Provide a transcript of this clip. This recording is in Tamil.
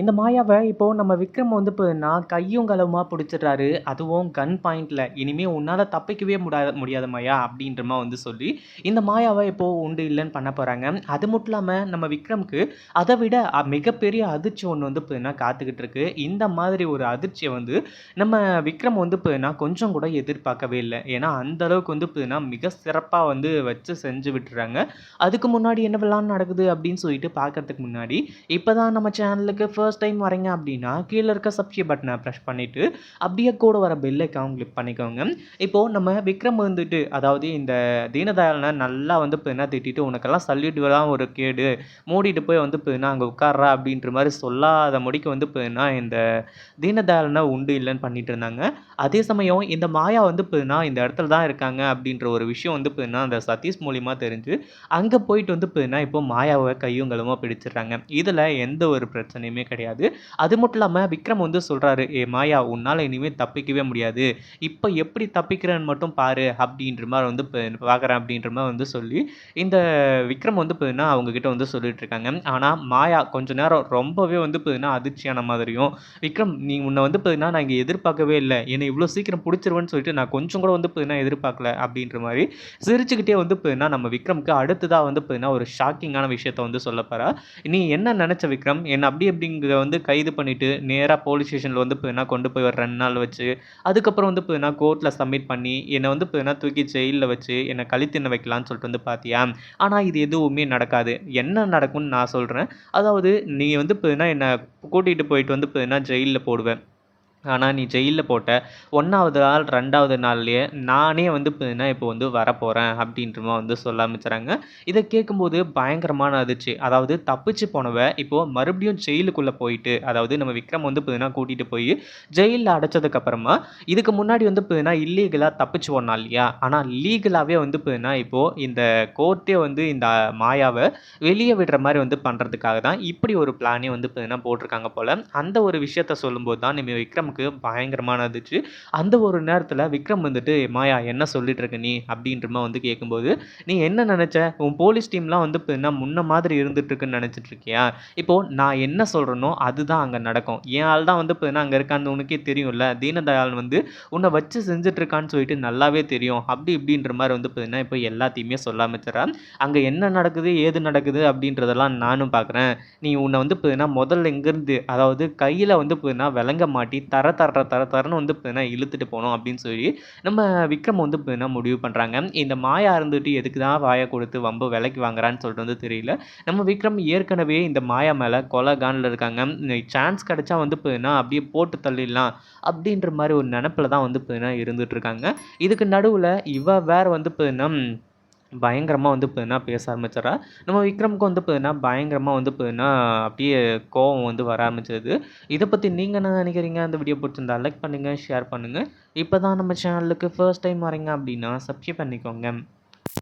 இந்த மாயாவை இப்போ நம்ம விக்ரம் வந்து பார்த்தீங்கன்னா கையும் களவுமாக பிடிச்சிடுறாரு. அதுவும் கன் பாயிண்டில் இனிமேல் உன்னால் தப்பிக்கவே முடியாத முடியாது மாயா" அப்படின்றமா வந்து சொல்லி, இந்த மாயாவை இப்போ உண்டு இல்லைன்னு பண்ண போகிறாங்க அது மட்டும் இல்லாமல் நம்ம விக்ரம்க்கு அதை விட மிகப்பெரிய அதிர்ச்சி ஒன்று வந்து பார்த்தீங்கன்னா காத்துக்கிட்டு இருக்கு. இந்த மாதிரி ஒரு அதிர்ச்சியை வந்து நம்ம விக்ரம் வந்து இப்போனா கொஞ்சம் கூட எதிர்பார்க்கவே இல்லை ஏன்னா அந்த அளவுக்கு வந்து இப்போனா மிக சிறப்பாக வந்து வச்சு செஞ்சு விட்டுறாங்க அதுக்கு முன்னாடி என்னவெல்லாம் நடக்குது அப்படின்னு சொல்லிட்டு பார்க்கறதுக்கு முன்னாடி, இப்போ தான் நம்ம சேனலுக்கு ஃபர்ஸ்ட் டைம் வரீங்க அப்படின்னா, கீழே இருக்க சப்ஸ்கிரைப் பட்டனை ப்ரெஷ் பண்ணிவிட்டு அப்படியே கூட வர பெல் ஐகான் கிளிக் பண்ணிக்கோங்க. இப்போது நம்ம விக்ரம் வந்துட்டு அதாவது இந்த தீனதயாளன நல்லா வந்து பின்னா திட்டிட்டு, "உனக்கெல்லாம் சல்யூட் தான் ஒரு கேடு. மூடிட்டு போய் வந்து பின்னா அங்கே உட்கார்றா" அப்படின்ற மாதிரி சொல்லாத முடிக்கு வந்து பின்னா இந்த தீனதயாளன உண்டு இல்லைன்னு பண்ணிட்டு இருந்தாங்க. அதே சமயம் இந்த மாயா வந்து பின்னா இந்த இடத்துல தான் இருக்காங்க அப்படின்ற ஒரு விஷயம் வந்து பின்னா அந்த சதீஷ் மூலிமா தெரிஞ்சு, அங்கே போயிட்டு வந்து பின்னா இப்போ மாயாவை கையும் பிடிச்சிடுறாங்க. இதில் எந்த ஒரு பிரச்சனையுமே கிடையாது. கிடையாது அது மட்டும் இல்லாமல் விக்ரம் வந்து சொல்கிறாரு ஏ மாயா உன்னால் இனிமேல் தப்பிக்கவே முடியாது. இப்போ எப்படி தப்பிக்கிறேன்னு மட்டும் பாரு" அப்படின்ற மாதிரி வந்து பார்க்குறேன் அப்படின்ற மாதிரி வந்து சொல்லி, இந்த விக்ரம் வந்து பார்த்தீங்கன்னா அவங்கக்கிட்ட வந்து சொல்லிட்டு இருக்காங்க. ஆனால் மாயா கொஞ்ச நேரம் ரொம்பவே வந்து பார்த்தீங்கன்னா அதிர்ச்சியான மாதிரியும், "விக்ரம் நீ உன்னை வந்து பார்த்தீங்கன்னா நான் இங்கே எதிர்பார்க்கவே இல்லை என்னை இவ்வளோ சீக்கிரம் பிடிச்சிருவேன்னு சொல்லிட்டு நான் கொஞ்சம் கூட வந்து பார்த்தீங்கன்னா எதிர்பார்க்கல" அப்படின்ற மாதிரி சிரிச்சுக்கிட்டே வந்து பார்த்தீங்கன்னா நம்ம விக்ரம்க்கு அடுத்ததாக வந்து பார்த்தீங்கன்னா ஒரு ஷாக்கிங்கான விஷயத்த வந்து சொல்ல போறா. "நீ என்ன நினச்ச விக்ரம்? என்ன அப்படி அப்படிங்க இதை வந்து கைது பண்ணிவிட்டு நேராக போலீஸ் ஸ்டேஷனில் வந்து பார்த்தீங்கன்னா கொண்டு போய் ஒரு ரெண்டு நாள் வச்சு, அதுக்கப்புறம் வந்து இப்போன்னா கோர்ட்டில் சப்மிட் பண்ணி, என்னை வந்து பார்த்தீங்கன்னா தூக்கி ஜெயிலில் வச்சு, என்னை கழி தின்ன வைக்கலான்னு சொல்லிட்டு வந்து பார்த்தியா? ஆனால் இது எதுவுமே நடக்காது. என்ன நடக்கும்னு நான் சொல்கிறேன் அதாவது நீ வந்து இப்போ என்ன கூட்டிகிட்டு போயிட்டு வந்து பார்த்தீன்னா ஜெயிலில் போடுவேன் ஆனால் நீ ஜெயிலில் போட்ட ஒன்றாவது நாள், ரெண்டாவது நாள்லேயே நானே வந்து பார்த்தீங்கன்னா இப்போ வந்து வரப்போகிறேன் அப்படின்றமா வந்து சொல்ல ஆரம்பிச்சுறாங்க. இதை கேட்கும்போது பயங்கரமான அதிர்ச்சி. அதாவது தப்பிச்சு போனவ இப்போது மறுபடியும் ஜெயிலுக்குள்ளே போயிட்டு, அதாவது நம்ம விக்ரம் வந்து பார்த்தீங்கன்னா கூட்டிகிட்டு போய் ஜெயிலில் அடைச்சதுக்கப்புறமா இதுக்கு முன்னாடி வந்து பார்த்தீங்கன்னா இல்லீகலாக தப்பிச்சு போனா இல்லையா? ஆனால் லீகலாகவே வந்து பார்த்தீங்கன்னா இப்போது இந்த கோர்ட்டே வந்து இந்த மாயாவை வெளியே விடுற மாதிரி வந்து பண்ணுறதுக்காக தான் இப்படி ஒரு பிளானே வந்து பார்த்தீங்கன்னா போட்டிருக்காங்க போல் அந்த ஒரு விஷயத்த சொல்லும்போது தான் நம்ம விக்ரம்க்கு பயங்கரமான இருந்துச்சு அந்த ஒரு நேரத்தில் விக்ரம் வந்துட்டு, "மாயா என்ன சொல்லிட்டு இருக்க நீ?" அப்படின்றமா வந்து கேட்கும்போது, "நீ என்ன நினச்ச உன் போலீஸ் டீம்லாம் வந்து பார்த்தீங்கன்னா முன்ன மாதிரி இருந்துட்டு இருக்குன்னு நெனச்சிட்டு இருக்கியா? இப்போ நான் என்ன சொல்கிறேனோ அதுதான் அங்கே நடக்கும். என் ஆள் தான் வந்து பார்த்தீங்கன்னா அங்கே இருக்கான்னு உனக்கே தெரியும்ல. தீனதயாள் வந்து உன்னை வச்சு செஞ்சிட்ருக்கான்னு சொல்லிட்டு நல்லாவே தெரியும்." அப்படி இப்படின்ற மாதிரி வந்து பார்த்தீங்கன்னா இப்போ எல்லாத்தையுமே சொல்ல ஆரம்பிச்சுறா. அங்கே என்ன நடக்குது? ஏது நடக்குது? அப்படின்றதெல்லாம் நானும் பார்க்குறேன். நீ உன்னை வந்து பார்த்தீங்கன்னா முதல்ல இங்கேருந்து அதாவது கையில் வந்து பார்த்தீங்கன்னா விளங்க மாட்டி தர தர தர தரன்னு வந்து பார்த்தீங்கன்னா இழுத்துட்டு போகணும் அப்படின்னு சொல்லி நம்ம விக்ரம் வந்து பார்த்தீங்கன்னா முடிவு பண்ணுறாங்க இந்த மாயா இருந்துட்டு எதுக்கு தான் வாயை கொடுத்து வம்ப விலைக்கு வாங்குறான்னு சொல்லிட்டு வந்து தெரியல. நம்ம விக்ரம் ஏற்கனவே இந்த மாயா மேலே கொலை கானில் இருக்காங்க. சான்ஸ் கிடைச்சா வந்து பார்த்தீங்கன்னா அப்படியே போட்டு தள்ளிடலாம் அப்படின்ற மாதிரி ஒரு நினப்பில் தான் வந்து பார்த்தீங்கன்னா இருந்துகிட்ருக்காங்க இதுக்கு நடுவில் இவ வேறு வந்து பார்த்தீங்கன்னா பயங்கரமாக வந்து பார்த்தீங்கன்னா பேச ஆரம்பிச்சிடறா. நம்ம விக்ரம்க்கு வந்து பார்த்தீங்கன்னா பயங்கரமாக வந்து பார்த்தீங்கன்னா அப்படியே கோவம் வந்து வர ஆரம்பிச்சிருது. இதை பற்றி நீங்கள் என்ன நினைக்கிறீங்க? அந்த வீடியோ பிடிச்சிருந்தா லைக் பண்ணுங்கள் ஷேர் பண்ணுங்கள் இப்போ தான் நம்ம சேனலுக்கு ஃபர்ஸ்ட் டைம் வரீங்க அப்படின்னா சப்ஸ்கிரைப் பண்ணிக்கோங்க.